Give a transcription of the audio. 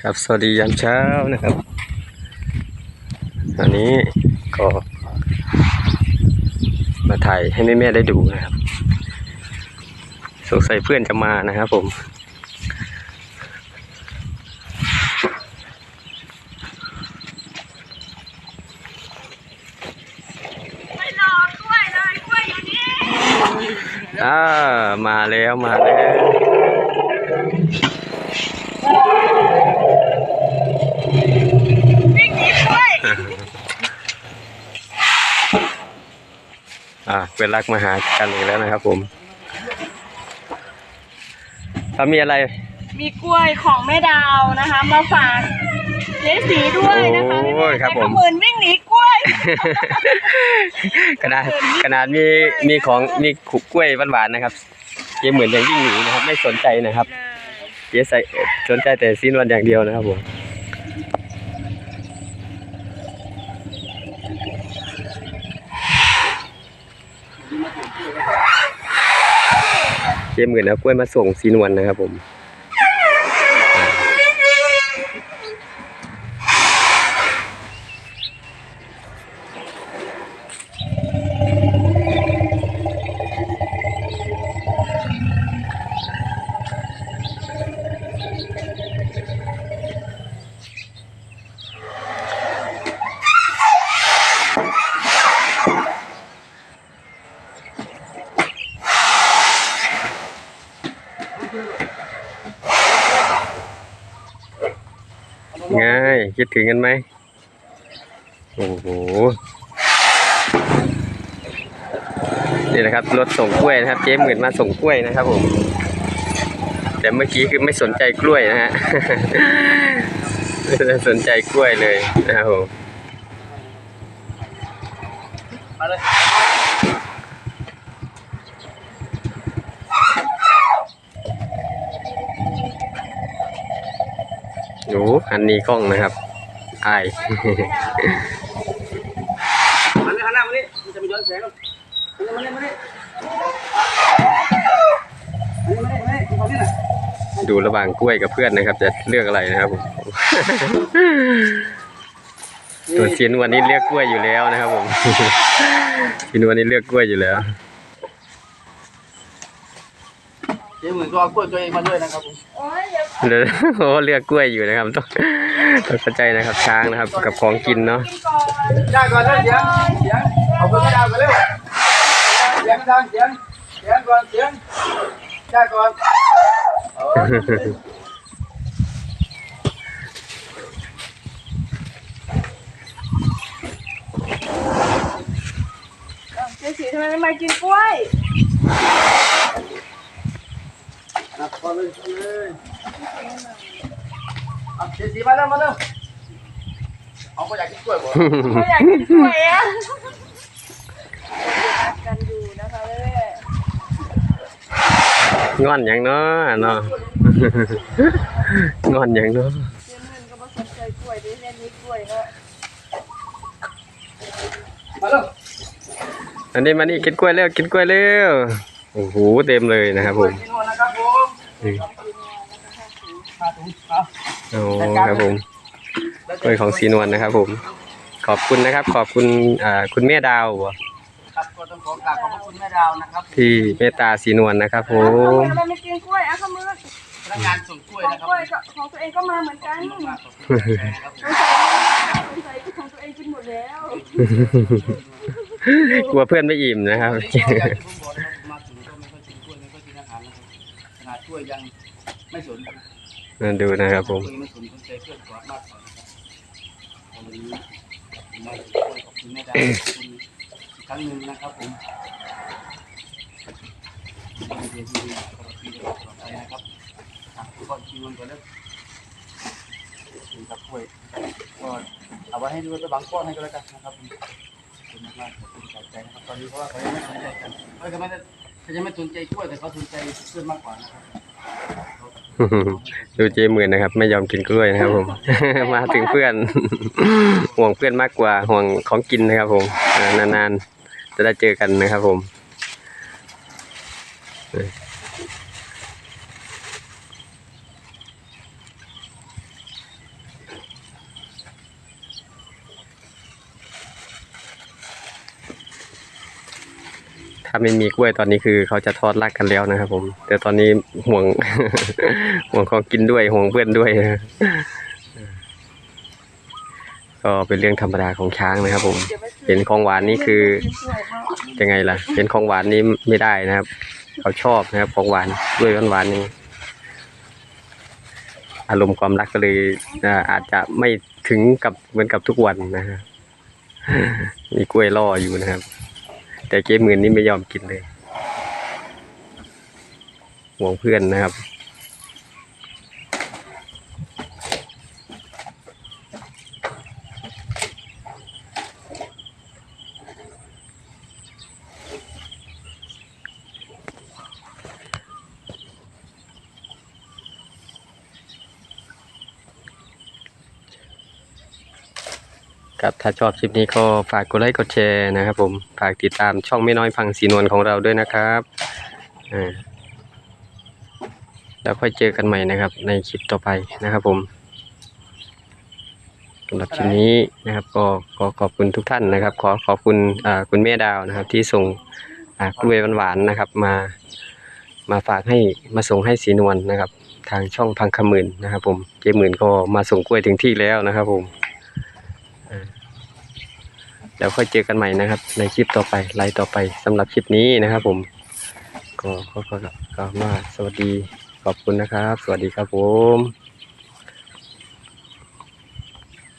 ครับสวัสดียามเช้านะครับอันนี้ก็มาถ่ายให้แม่ๆได้ดูนะครับสงสัยเพื่อนจะมานะครับผมไม่รอกล้วยเลยกล้วยอยู่นี่อ่ามาแล้วมาแล้ว วิ่งหนีกล้วยอ่าเป็นรักมาหากันอีกแล้วนะครับผมถ้ามีอะไร มีกล้วยของแม่ดาวนะคะ มาฝากเจ๊สีด้วยนะคะโอ้ยครับผมแต่ขมือนวิ่งหนีกล้วย ขนาดขนาดมีมีของมีขุกกล้วยหวานๆนะครับเจ๊เหมือนยังวิ่งหนีนะครับ ไม่สนใจนะครับ เจ๊ใส่สนใจแต่ซีนวันอย่างเดียวนะครับผมเจ๊เหมือนเอากล้วยมาส่งซีนวันนะครับผม ง่ายคิดถึงกันไหม โอ้โห นี่นะครับ รถส่งกล้วยนะครับ เจ๊หมื่นมาส่งกล้วยนะครับผม แต่เมื่อกี้คือไม่สนใจกล้วยนะฮะ ไม่สนใจกล้วยเลยนะครับผม มาเลย โอ้อันนี้กล้องนะครับอายมาเลยหันหน้ามาดิมันจะมีย้อนแสงแล้วมาเลยมาเลยมาเลยมาเลยมาเลยมาเลยมาเลยน่ะดูระหว่างกล้วยกับเพื่อนนะครับ จะเลือกอะไรนะครับผมตัวชิ้นวันนี้เลือกกล้วยอยู่แล้วนะครับผมชิ้นวันนี้เลือกกล้วยอยู่แล้วเจ๊เหมือนก็เอากล้วยตัวเองมาด้วยนะครับผมโอ้ย เดี๋ยวเดี๋ยวโอ้เลือกกล้วยอยู่นะครับต้องต้องเข้าใจนะครับช้างนะครับ กับของกินเนาะกินก่อนได้ก่อนเร็วเสียงเสียงเอาคนไม่ดาวกันเร็วเสียงดังเสียงเสียงก่อนเสียงได้ก่อนโอ้ยอ้าวเจ๊สีทำไมไม่มากินกล้วยนับก่อนเลยเอาเลย เอาเจ๊สีมาเร็วมาเร็วเอาก็อยากกินกล้วยบ่ไม่อยากกินกล้วยอะรักกันอยู่นะคะแม่งอนอย่างเนาะเนาะ งอนอย่างเนาะเจ๊มึนก็มาสนใจกล้วยดิเล่นนี้กล้วยเนาะมาเร็วอันนี้มานี่กินกล้วยเร็วกินกล้วยเร็วโอ้โหเต็มเลยนะครับผม กินหัวนะครับผมอืมมาถุงเอาโอ้ครับผมกล้วยของสีนวลนะครับ ผม ขอบคุณนะครับ ขอบคุณอ่าคุณแม่ดาวบ่ครับก็ต้องขอกราบขอบพระคุณแม่ดาวนะครับที่เมตตาสีนวลนะครับผเอาม ทำไมไม่กินกล้วยอะข้ามือพนักงานส่งกล้วยของนะครับกล้วยกับของตัวเองก็มาเหมือนกันมากขอบคุณนะครับสงสัยสงสัยของตัวเองกินหมดแล้วกลัวเพื่อนไม่อิ่มนะครับอย่างที่ผมบอกนะครับผมมาถึงก็ไม่ค่อยกินกล้วยไม่ค่อยกินอาหารนะครับขนาดกล้วยยังไม่สนนะครับ มาดูนะครับผมกล้วยไม่สนสนใจเพื่อนะครับวันนี้ผมมาถึงกล้วยขอบคุณแม่ดาวขอบคุณอีกครั้งหนึ่งนะครับผมเป็นเดือนที่ดีตลอดปีตลอดไปนะครับอะทุกคนคิวกันก่อนเลยถึงกับกล้วยก็เอาไว้ให้ดูจะบางก้อนให้ก็แล้วกันนะครับผมขอบคุณมากขอบคุณใจนะครับตอนนี้เพราะว่าเขายังไม่สนใจกันเอ้ยเขาไม่เขายังไม่สนใจกล้วยแต่เขาสนใจเพื่อนมากกว่านะครับ ดูเจหมือนนะครับ ไม่ยอมกินกล้วยนะครับ ผม มาถึงเพื่อน ห่วงเพื่อนมากกว่าห่วงของกินนะครับ ผมนานๆจะได้เจอกันนะครับ ผม ถ้าไม่มีกล้วยตอนนี้คือเขาจะทอดรักกันแล้วนะครับผม แต่ตอนนี้ห่วง ห่วงของกินด้วยห่วงเพื่อนด้วยก็เป็นเรื่องธรรมดาของช้างนะครับ ผมเห็นของหวานนี่คือยังไงล่ะเห็นของหวานนี่ไม่ได้นะครับเขาชอบนะครับของหวานด้วยหวานๆนี่อารมณ์ความรักก็เลยอาจจะไม่ถึงกับเหมือนกับทุกวันนะฮะมีกล้วยล่ออยู่นะครับ แต่เจ๊หมื่นนี่ไม่ยอมกินเลยห่วงเพื่อนนะครับ ครับ ถ้าชอบคลิปนี้ก็ฝากกดไลค์กดแชร์นะครับผมฝากติดตามช่องไม่น้อยพังสีนวลของเราด้วยนะครับอ่าแล้วค่อยเจอกันใหม่นะครับ ในคลิปต่อไปนะครับผมสำหรับคลิปนี้นะครับก็ขอขอบคุณทุกท่านนะครับ ขอขอบคุณคุณแม่ดาวนะครับ ที่ส่งกล้วยหวานๆนะครับ มามาฝากให้มาส่งให้สีนวลนะครับ ทางช่องพังขมื่นนะครับ ผมเจมื่นก็มาส่งกล้วยถึงที่แล้วนะครับ ผม แล้วค่อยเจอกันใหม่นะครับ ในคลิปต่อไปไลฟ์ต่อไปสำหรับคลิปนี้นะครับ ผม ก็ก็ก็ก็มาสวัสดีขอบคุณนะครับ สวัสดีครับผม